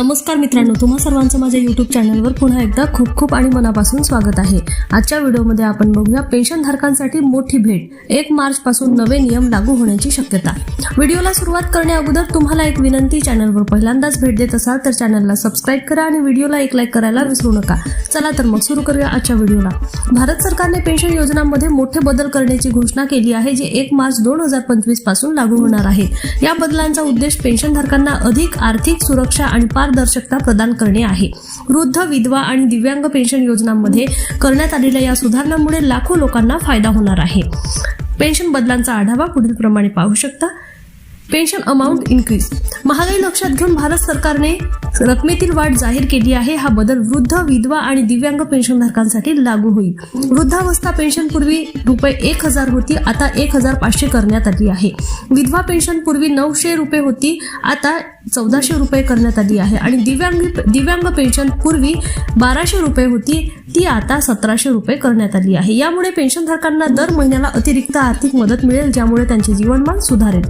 नमस्कार मित्रांनो तुम्हा सर्वांचं माझ्या युट्यूब चॅनलवर पुन्हा एकदा खूप खूप आणि मनापासून स्वागत आहे. आजच्या व्हिडिओमध्ये आपण बघूया पेन्शन धारकांसाठी मोठी भेट. एक मार्च पासून नवे नियम लागू होण्याची शक्यता. व्हिडिओला सुरुवात करण्या अगोदर तुम्हाला एक विनंती चॅनलवर पहिल्यांदाच भेट देत असाल तर चॅनलला सबस्क्राईब करा आणि व्हिडिओला एक लाईक करायला विसरू नका. चला तर मग सुरू करूया आजच्या व्हिडिओला. भारत सरकारने पेन्शन योजनांमध्ये मोठे बदल करण्याची घोषणा केली आहे जे एक मार्च दोन हजार पंचवीसपासून लागू होणार आहे. या बदलांचा उद्देश पेन्शनधारकांना अधिक आर्थिक सुरक्षा आणि पारदर्शकता प्रदान करणे आहे. वृद्ध विधवा आणि दिव्यांग पेन्शन योजनांमध्ये करण्यात आलेल्या या सुधारणांमुळे लाखो लोकांना फायदा होणार आहे. पेन्शन बदलांचा आढावा पुढील प्रमाणे पाहू शकता. पेन्शन अमाऊंट इन्क्रीज महागाई लक्षात घेऊन भारत सरकारने रकमेतील वाढ जाहीर केली आहे. हा बदल वृद्ध विधवा आणि दिव्यांग पेन्शनधारकांसाठी लागू होईल. वृद्धावस्था पेन्शन पूर्वी रुपये एक हजार होती आता एक हजार पाचशे करण्यात आली आहे. विधवा पेन्शन पूर्वी नऊशे रुपये होती आता चौदाशे रुपये करण्यात आली आहे. आणि दिव्यांग दिव्यांग पेन्शन पूर्वी बाराशे रुपये होती ती आता सतराशे रुपये करण्यात आली आहे. यामुळे पेन्शनधारकांना दर महिन्याला अतिरिक्त आर्थिक मदत मिळेल ज्यामुळे त्यांचे जीवनमान सुधारेल.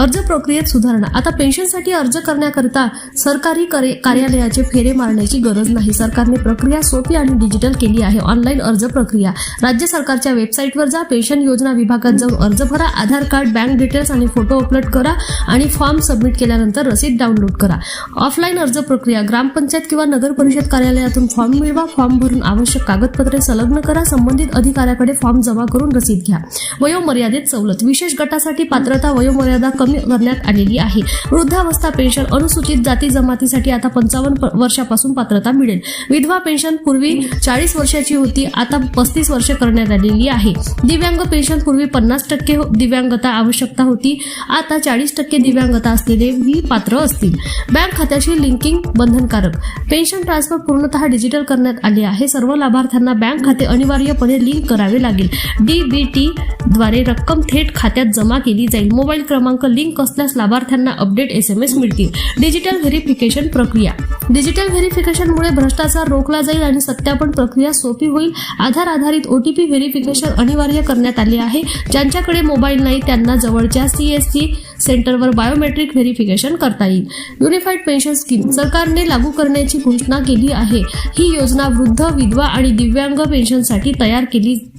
अर्ज प्रक्रियेत सुधारणा. आता पेन्शनसाठी अर्ज करण्याकरिता सरकारी कार्यालयाचे फेरे मारण्याची गरज नाही. सरकारने प्रक्रिया सोपी आणि डिजिटल केली आहे. ऑनलाईन अर्ज प्रक्रिया. राज्य सरकारच्या वेबसाईटवर जा. पेन्शन योजना विभागात जाऊन अर्ज भरा. आधार कार्ड बँक डिटेल्स आणि फोटो अपलोड करा आणि फॉर्म सबमिट केल्यानंतर रसीद डाउनलोड करा. ऑफलाईन अर्ज प्रक्रिया. ग्रामपंचायत किंवा नगर परिषद कार्यालयातून फॉर्म मिळवा. फॉर्म भरून आवश्यक कागदपत्रे संलग्न करा. संबंधित अधिकाऱ्याकडे फॉर्म जमा करून रसीद घ्या. वयोमर्यादेत सवलत. विशेष गटासाठी पात्रता वयोमर्यादा कमी करण्यात आलेली आहे. वृद्धावस्था पेन्शन अनुसूचित जाती जमातीसाठी आता पंचावन्न वर्षापासून पात्रता मिळेल. विधवा पेन्शन पूर्वी चाळीस वर्षाची होती आता पस्तीस वर्ष करण्यात आलेली आहे. दिव्यांग पेन्शन पूर्वी पन्नास टक्के हो- दिव्यांगता आवश्यकता होती आता चाळीस टक्के दिव्यांगता असलेले ही पात्र असतील. बँक खात्याशी लिंकिंग बंधनकारक. पेन्शन ट्रान्सफर पूर्णतः डिजिटल करण्यात आले आहे. सर्व लाभार्थ्यांना बँक खाते अनिवार्यपणे लिंक करावे लागेल. डीबीटी द्वारे रक्कम थेट खात्यात जमा केली जाईल. मोबाईल क्रमांक लिंक असल्यास लाभार्थ्यांना अपडेट एस एम एस मिळतील. डिजिटल व्हेरिफिकेशन प्रक्रिया. डिजिटल व्हेरिफिकेशनमुळे भ्रष्टाचार रोखला जाईल आणि सत्यापन प्रक्रिया सोपी होईल. आधार आधारित ओटीपी व्हेरिफिकेशन अनिवार्य करण्यात आले आहे. ज्यांच्याकडे मोबाईल नाही त्यांना जवळच्या सीएससी सेंटरवर बायोमेट्रिक व्हेरिफिकेशन करता येईल. युनिफाईड पेन्शन स्कीम सरकारने लागू करण्याची घोषणा केली आहे. ही योजना वृद्ध विधवा आणि दिव्यांग पेन्शनसाठी तयार केली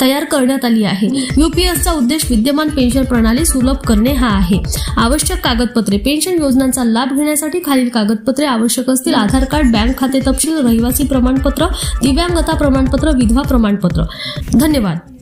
तयार करण्यात आली आहे. युपीएसचा उद्देश विद्यमान पेन्शन प्रणाली सुलभ करणे हा आहे. आवश्यक कागदपत्रे पेन्शन योजनांचा लाभ घेण्यासाठी खालील कागदपत्रे आवश्यक असतील. आधार कार्ड बँक खाते तपशील रहिवासी प्रमाणपत्र दिव्यांगता प्रमाणपत्र विधवा प्रमाणपत्र. धन्यवाद.